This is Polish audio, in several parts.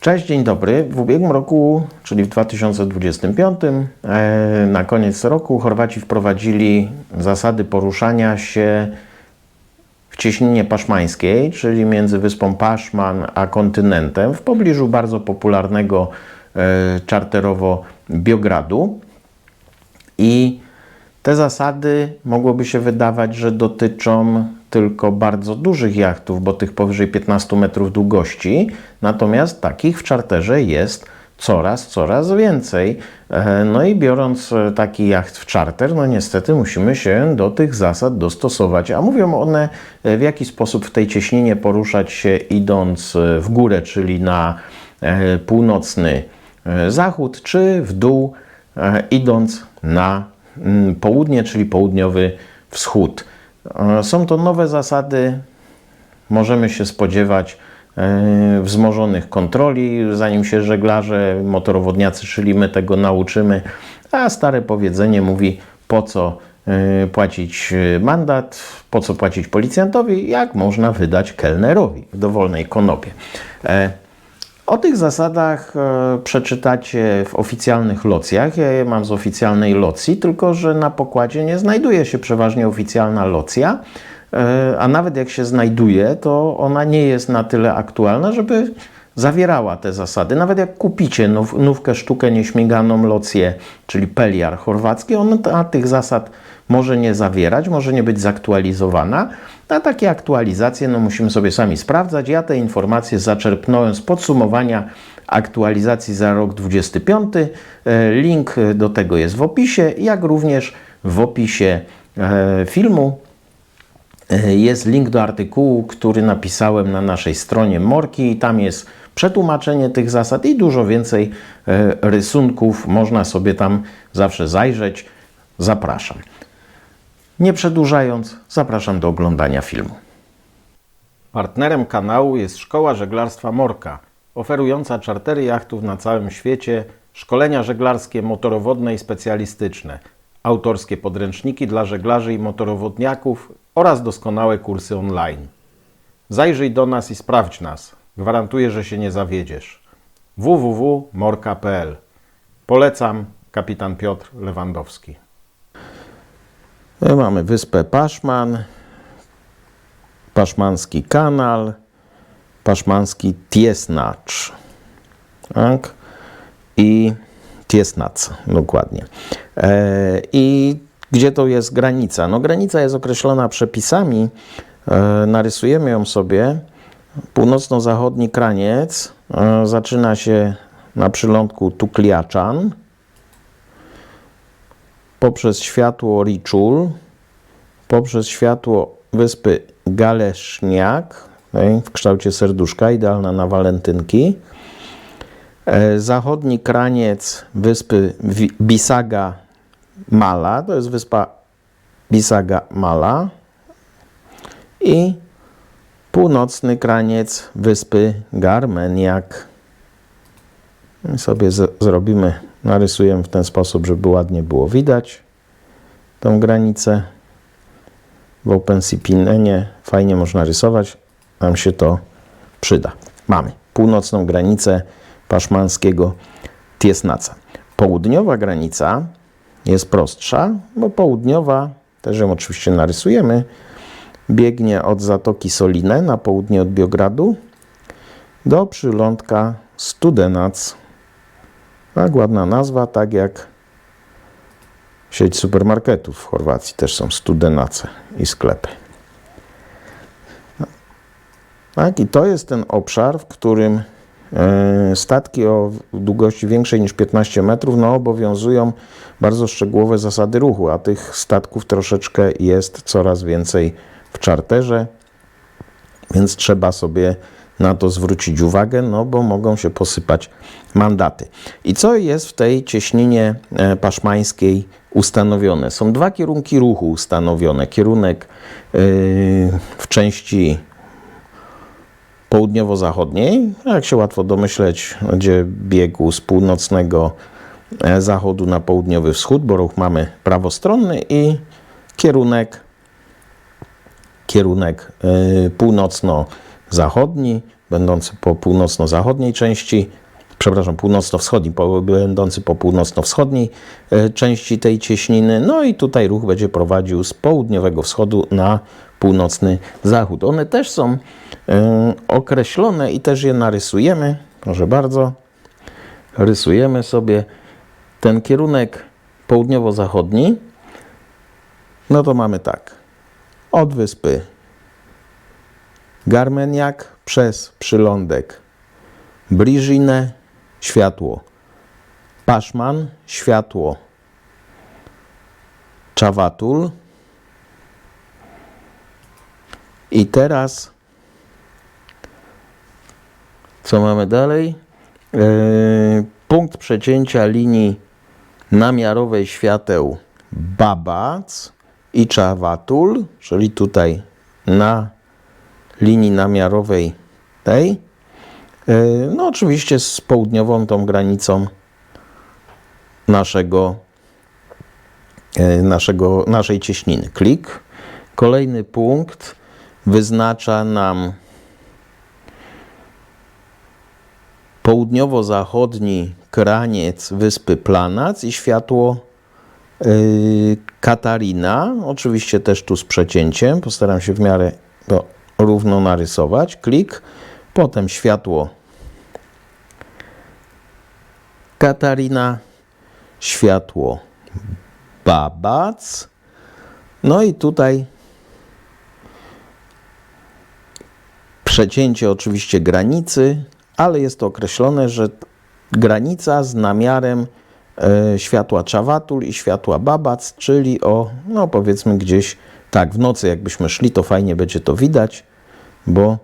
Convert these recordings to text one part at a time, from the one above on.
Cześć, dzień dobry. W ubiegłym roku, czyli w 2025, e, na koniec roku Chorwaci wprowadzili zasady poruszania się w cieśninie paszmańskiej, czyli między wyspą Paszman a kontynentem, w pobliżu bardzo popularnego e, czarterowo Biogradu. I te zasady mogłoby się wydawać, że dotyczą tylko bardzo dużych jachtów, bo tych powyżej 15 metrów długości, natomiast takich w czarterze jest coraz, coraz więcej. E, No i biorąc e, taki jacht w czarter, no niestety musimy się do tych zasad dostosować. A mówią one e, w jaki sposób w tej cieśninie poruszać się idąc w górę, czyli na północny zachód, czy w dół idąc na mm, południe, czyli południowy wschód. E, Są to nowe zasady, możemy się spodziewać e, wzmożonych kontroli, zanim się żeglarze, motorowodniacy, czyli my tego nauczymy, a stare powiedzenie mówi po co e, płacić mandat, po co płacić policjantowi, jak można wydać kelnerowi w dowolnej konopie. O tych zasadach e, przeczytacie w oficjalnych locjach. Ja je mam z oficjalnej locji, tylko że na pokładzie nie znajduje się przeważnie oficjalna locja, e, a nawet jak się znajduje, to ona nie jest na tyle aktualna, żeby zawierała te zasady. Nawet jak kupicie now, nówkę sztukę nieśmiganą locję, czyli peliar chorwacki, ona tych zasad może nie zawierać, może nie być zaktualizowana. A takie aktualizacje no, musimy sobie sami sprawdzać. Ja te informacje zaczerpnąłem z podsumowania aktualizacji za rok 25. E, Link do tego jest w opisie, jak również w opisie e, filmu E, jest link do artykułu, który napisałem na naszej stronie Morki. Tam jest przetłumaczenie tych zasad i dużo więcej rysunków. Można sobie tam zawsze zajrzeć. Zapraszam. Nie przedłużając, zapraszam do oglądania filmu. Partnerem kanału jest Szkoła Żeglarstwa Morka, oferująca czartery jachtów na całym świecie, szkolenia żeglarskie, motorowodne i specjalistyczne, autorskie podręczniki dla żeglarzy i motorowodniaków oraz doskonałe kursy online. Zajrzyj do nas i sprawdź nas. Gwarantuję, że się nie zawiedziesz. www.morka.pl Polecam, kapitan Piotr Lewandowski. Mamy wyspę Paszman, Paszmanski kanal, Paszmanski Tiesnacz. Tak? I Tiesnac, dokładnie. E, I gdzie to jest granica? No granica jest określona przepisami. E, narysujemy ją sobie. Północno-zachodni kraniec e, zaczyna się na przylądku Tukliaczan poprzez światło Riczul, poprzez światło wyspy Galeszniak w kształcie serduszka, idealna na walentynki. E, Zachodni kraniec wyspy Bisaga Mala, to jest wyspa Bisaga Mala i północny kraniec wyspy Garmeniak. I sobie zrobimy, narysujemy w ten sposób, żeby ładnie było widać tą granicę. W OpenCPNenie fajnie można rysować, nam się to przyda. Mamy północną granicę paszmanskiego Tiesnaca. Południowa granica jest prostsza, bo południowa, też ją oczywiście narysujemy, biegnie od Zatoki Soline na południe od Biogradu do przylądka Studenac. Tak, ładna nazwa, tak jak sieć supermarketów w Chorwacji też są Studenace i sklepy. Tak, i to jest ten obszar, w którym e, statki o długości większej niż 15 metrów no, obowiązują bardzo szczegółowe zasady ruchu, a tych statków troszeczkę jest coraz więcej w czarterze, więc trzeba sobie na to zwrócić uwagę, no bo mogą się posypać mandaty. I co jest w tej cieśninie e, paszmańskiej ustanowione? Są dwa kierunki ruchu ustanowione. Kierunek e, w części południowo-zachodniej, jak się łatwo domyśleć, będzie biegł z północnego e, zachodu na południowy wschód, bo ruch mamy prawostronny i kierunek, kierunek e, północno-zachodni, będący po północno-zachodniej części, przepraszam, północno-wschodniej, po, będący po północno-wschodniej e, części tej cieśniny. No i tutaj ruch będzie prowadził z południowego wschodu na północny zachód. One też są e, określone i też je narysujemy. Proszę bardzo. Rysujemy sobie ten kierunek południowo-zachodni. No to mamy tak. Od wyspy Garmeniak przez przylądek Briżinę, światło Paszman, światło Czawatul. I teraz co mamy dalej? Yy, punkt przecięcia linii namiarowej świateł Babac i Czawatul, czyli tutaj na linii namiarowej tej. Yy, No oczywiście z południową tą granicą naszego, yy, naszego, naszej cieśniny. Klik. Kolejny punkt wyznacza nam południowo-zachodni kraniec wyspy Planac i światło yy, Katarina. Oczywiście też tu z przecięciem. Postaram się w miarę to równo narysować. Klik. Potem światło Katarina, światło Babac. No i tutaj przecięcie oczywiście granicy, ale jest to określone, że granica z namiarem e, światła Czawatul i światła Babac, czyli o, no powiedzmy gdzieś tak, w nocy jakbyśmy szli, to fajnie będzie to widać, bo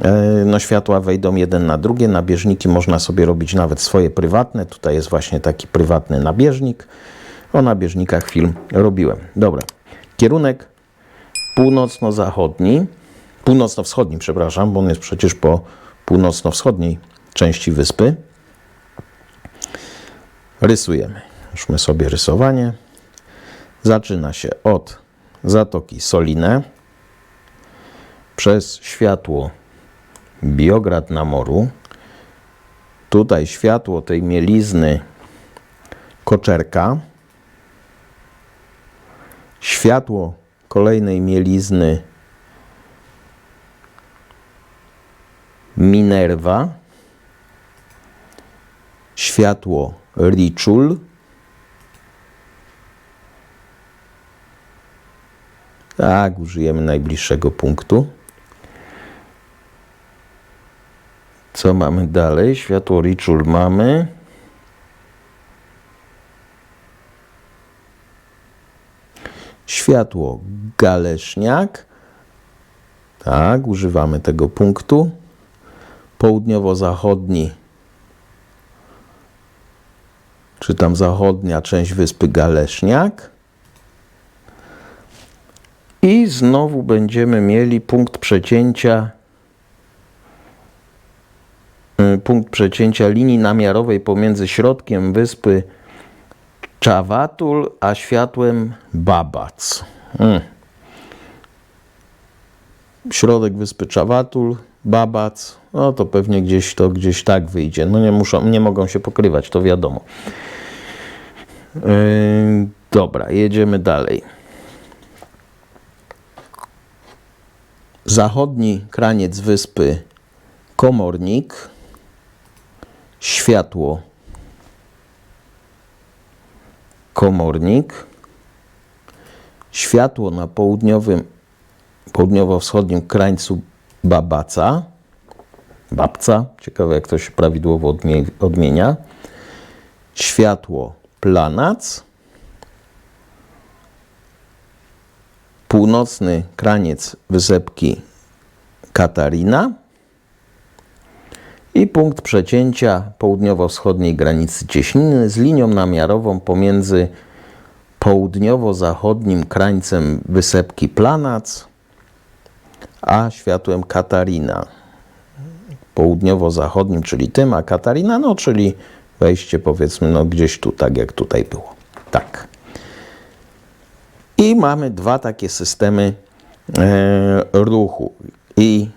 e, no, światła wejdą jeden na drugie. Nabieżniki można sobie robić nawet swoje prywatne. Tutaj jest właśnie taki prywatny nabieżnik. O nabieżnikach film robiłem. Dobra. Kierunek północno-zachodni, północno-wschodni, przepraszam, bo on jest przecież po północno-wschodniej części wyspy. Rysujemy. Ruszmy sobie rysowanie. Zaczyna się od Zatoki Solinę przez światło Biograd na moru. Tutaj światło tej mielizny Koczerka. Światło kolejnej mielizny Minerva. Światło Riczul. Tak, użyjemy najbliższego punktu. Co mamy dalej? Światło Riczul mamy. Światło Galeszniak. Tak, używamy tego punktu. Południowo-zachodni, czy tam zachodnia część wyspy Galeszniak. I znowu będziemy mieli punkt przecięcia y, punkt przecięcia linii namiarowej pomiędzy środkiem wyspy Czawatul a światłem Babac. Mm. Środek wyspy Czawatul, Babac, no to pewnie gdzieś to gdzieś tak wyjdzie. No nie muszą, nie mogą się pokrywać, to wiadomo. Yy, dobra, jedziemy dalej. Zachodni kraniec wyspy Komornik. Światło Komornik. Światło na południowym, południowo-wschodnim krańcu Babaca. Babca, ciekawe jak to się prawidłowo odmie- odmienia. Światło Planac. Północny kraniec wysepki Katarina i punkt przecięcia południowo-wschodniej granicy cieśniny z linią namiarową pomiędzy południowo-zachodnim krańcem wysepki Planac a światłem Katarina. Południowo-zachodnim, czyli tym, a Katarina, no czyli wejście powiedzmy no gdzieś tu, tak jak tutaj było. Tak. I mamy dwa takie systemy e, ruchu. I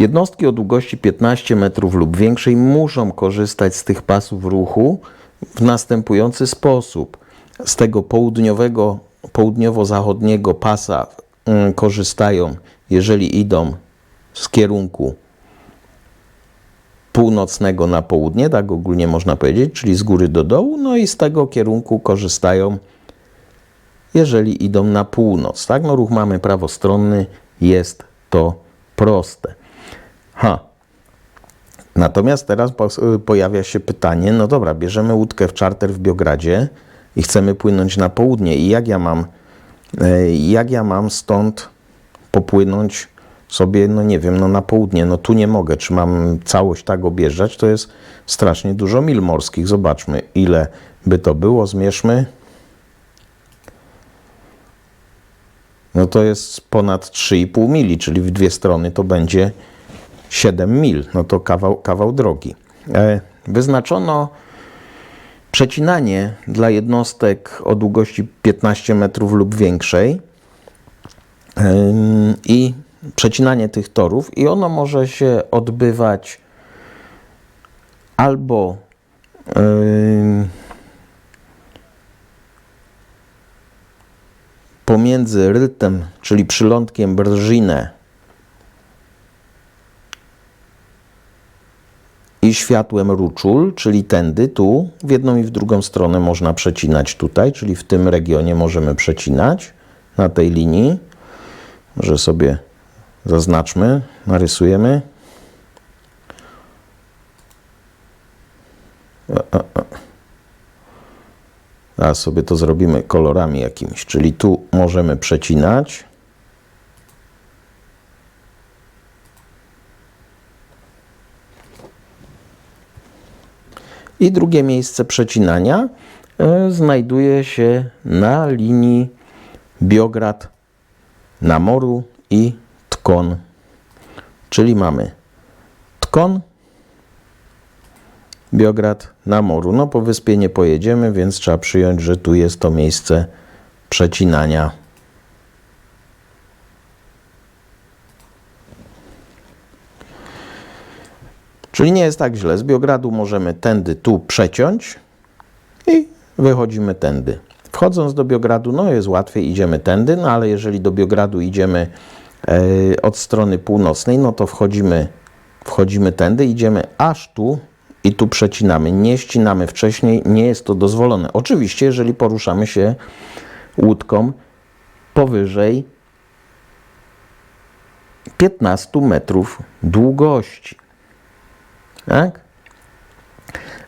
Jednostki o długości 15 metrów lub większej muszą korzystać z tych pasów ruchu w następujący sposób. Z tego południowego, południowo-zachodniego pasa mm, korzystają, jeżeli idą z kierunku północnego na południe, tak ogólnie można powiedzieć, czyli z góry do dołu, no i z tego kierunku korzystają, jeżeli idą na północ. Tak, no ruch mamy prawostronny, jest to proste. Ha. Natomiast teraz po- pojawia się pytanie, no dobra, bierzemy łódkę w czarter w Biogradzie i chcemy płynąć na południe i jak ja mam, e, jak ja mam stąd popłynąć sobie, no nie wiem, no na południe, no tu nie mogę, czy mam całość tak objeżdżać, to jest strasznie dużo mil morskich. Zobaczmy, ile by to było, zmierzmy. No to jest ponad 3,5 mili, czyli w dwie strony to będzie 7 mil. No to kawał, kawał drogi. E, wyznaczono przecinanie dla jednostek o długości 15 metrów lub większej i przecinanie tych torów i ono może się odbywać albo pomiędzy rytem, czyli przylądkiem Brżinę i światłem Ruczul, czyli tędy, tu, w jedną i w drugą stronę można przecinać tutaj, czyli w tym regionie możemy przecinać na tej linii. Może sobie zaznaczmy, narysujemy. Teraz sobie to zrobimy kolorami jakimiś, czyli tu możemy przecinać. I drugie miejsce przecinania e, znajduje się na linii Biograd na Moru i Tkon. Czyli mamy Tkon, Biograd na Moru. No po wyspie nie pojedziemy, więc trzeba przyjąć, że tu jest to miejsce przecinania. Czyli nie jest tak źle. Z Biogradu możemy tędy tu przeciąć i wychodzimy tędy. Wchodząc do Biogradu, no jest łatwiej, idziemy tędy, no ale jeżeli do Biogradu idziemy e, od strony północnej, no to wchodzimy, wchodzimy tędy, idziemy aż tu i tu przecinamy. Nie ścinamy wcześniej, nie jest to dozwolone. Oczywiście, jeżeli poruszamy się łódką powyżej 15 metrów długości. Tak?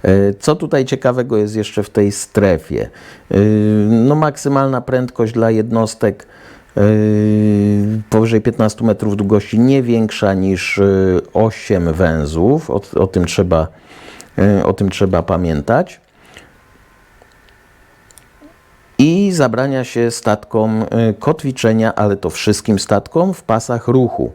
E, Co tutaj ciekawego jest jeszcze w tej strefie? E, No, maksymalna prędkość dla jednostek e, powyżej 15 metrów długości nie większa niż e, 8 węzłów. O, o, tym trzeba, o tym trzeba pamiętać. I zabrania się statkom kotwiczenia, ale to wszystkim statkom w pasach ruchu.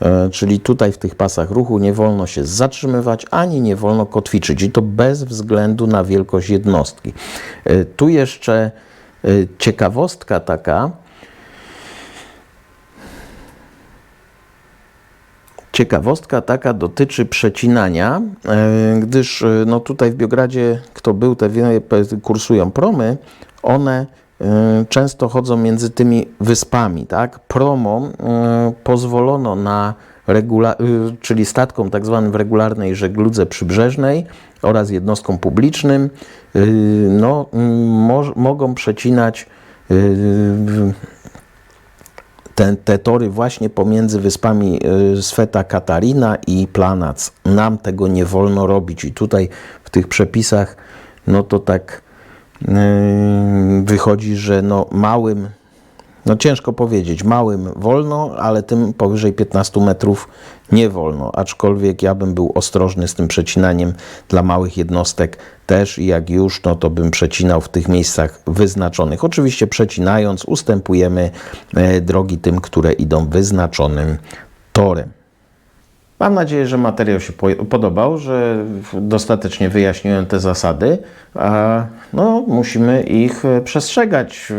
E, Czyli tutaj w tych pasach ruchu nie wolno się zatrzymywać, ani nie wolno kotwiczyć. I to bez względu na wielkość jednostki. E, Tu jeszcze e, ciekawostka taka. Ciekawostka taka dotyczy przecinania, gdyż no tutaj w Biogradzie, kto był, te kursują promy, one często chodzą między tymi wyspami, tak? Promom e, pozwolono na y, czyli statkom tak zwanym w regularnej żegludze przybrzeżnej oraz jednostkom publicznym, no, mo- mogą przecinać te, te tory właśnie pomiędzy wyspami Sveta Katarina i Planac. Nam tego nie wolno robić i tutaj w tych przepisach no to tak wychodzi, że no małym, no ciężko powiedzieć, małym wolno, ale tym powyżej 15 metrów nie wolno, aczkolwiek ja bym był ostrożny z tym przecinaniem dla małych jednostek też i jak już, no to bym przecinał w tych miejscach wyznaczonych. Oczywiście przecinając ustępujemy e, drogi tym, które idą wyznaczonym torem. Mam nadzieję, że materiał się po- podobał, że dostatecznie wyjaśniłem te zasady. A no, musimy ich e, przestrzegać,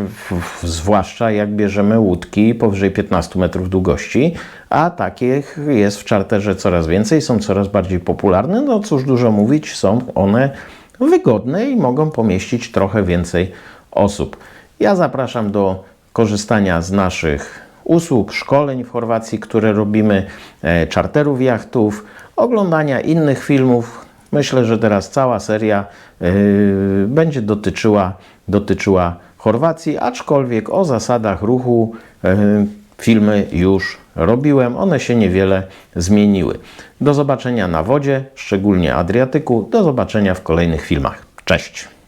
zwłaszcza jak bierzemy łódki powyżej 15 metrów długości, a takich jest w czarterze coraz więcej, są coraz bardziej popularne. No cóż dużo mówić, są one wygodne i mogą pomieścić trochę więcej osób. Ja zapraszam do korzystania z naszych usług, szkoleń w Chorwacji, które robimy, e, czarterów jachtów, oglądania innych filmów. Myślę, że teraz cała seria e, będzie dotyczyła, dotyczyła Chorwacji, aczkolwiek o zasadach ruchu e, filmy już robiłem. One się niewiele zmieniły. Do zobaczenia na wodzie, szczególnie Adriatyku. Do zobaczenia w kolejnych filmach. Cześć!